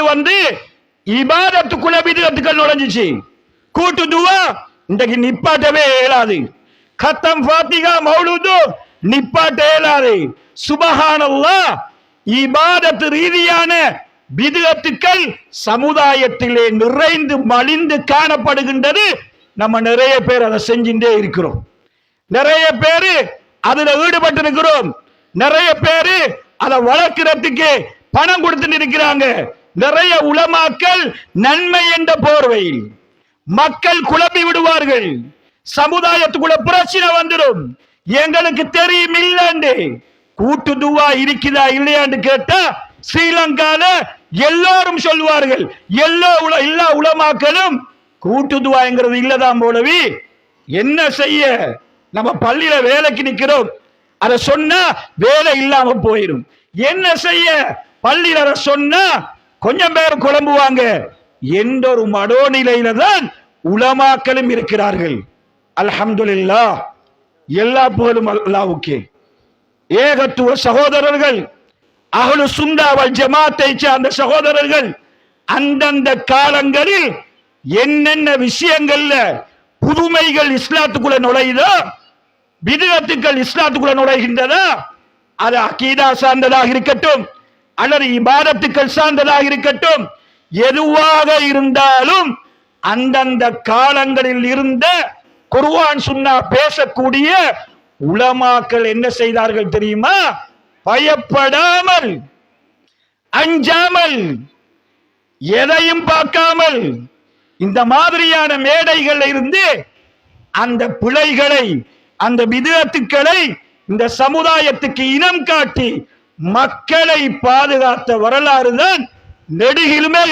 மௌலுது வந்து இபாதத்துக்குள்ள விதத்துக்கள் நுழைஞ்சிச்சு. கூட்டு துவா இன்றைக்கு நிப்பாட்டவே இயலாது. கத்தம் ஃபாத்திகா மௌலுது நிப்பாட்ட இயலாது. சுபஹானல்லாஹ் இபாதத்து ரீதியான விதத்துக்கள் சமுதாயத்திலே நிறைந்து மலிந்து காணப்படுகின்றது. நம்ம நிறைய பேர் அதை செஞ்சுட்டே இருக்கிறோம். நிறைய பேரு அதுல ஈடுபட்டு இருக்கிறோம் நிறைய பேரு அதை வளர்க்கிறதுக்கு பணம் கொடுத்துட்டு இருக்கிறாங்க. நிறைய உலமாக்கள் நன்மை என்ற போர்வையில் மக்கள் குழப்பி விடுவார்கள். சமுதாயத்துக்குள்ள பிரச்சனை வந்துடும். எங்களுக்கு தெரியும் இல்லைன்னு கூட்டு துவா இருக்குதா இல்லையான்னு கேட்டா ஸ்ரீலங்கால எல்லாரும் சொல்லுவார்கள். எல்லா உல எல்லா உலமாக்களும் கூட்டு துவாங்கிறது இல்லதான் போலவி என்ன செய்ய? நம்ம பள்ளியில வேலைக்கு நிக்கிறோம். அதை சொன்னா வேலை இல்லாம போயிடும் என்ன செய்ய? பள்ளியில அதை சொன்னா கொஞ்சம் பேர் குழம்புவாங்க. என்ற ஒரு மடோநிலையில தான் உலமாக்களும் இருக்கிறார்கள். அல்ஹம்துலில்லாஹ். எல்லா புகழும் அல்லாவுக்கே ஏகத்துவ சகோதரர்கள் அகலு சுந்தாவல் ஜமாத்தை சார்ந்த சகோதரர்கள் அந்தந்த காலங்களில் என்னென்ன விஷயங்கள்ல புதுமைகள் இஸ்லாத்துக்குள்ள நுழையுதோ விதத்துக்கள் இஸ்லாத்துக்குள்ள நுழைகின்றதோ அது அகீதா சார்ந்ததாக இருக்கட்டும். அல்லது இபாதத்துக்கள் சார்ந்ததாக இருக்கட்டும். எதுவாக இருந்தாலும் அந்தந்த காலங்களில் இருந்த குர்வான் சுன்னா பேசக்கூடிய உளமாக்கள் என்ன செய்தார்கள் தெரியுமா? பயப்படாமல் அஞ்சாமல் எதையும் பார்க்காமல் இந்த மாதிரியான மேடைகள் இருந்து அந்த பிழைகளை அந்த விதத்துக்களை இந்த சமுதாயத்துக்கு இனம் காட்டி மக்களை பாதுகாத்த வரலாறு தான் நெடுகிலுமே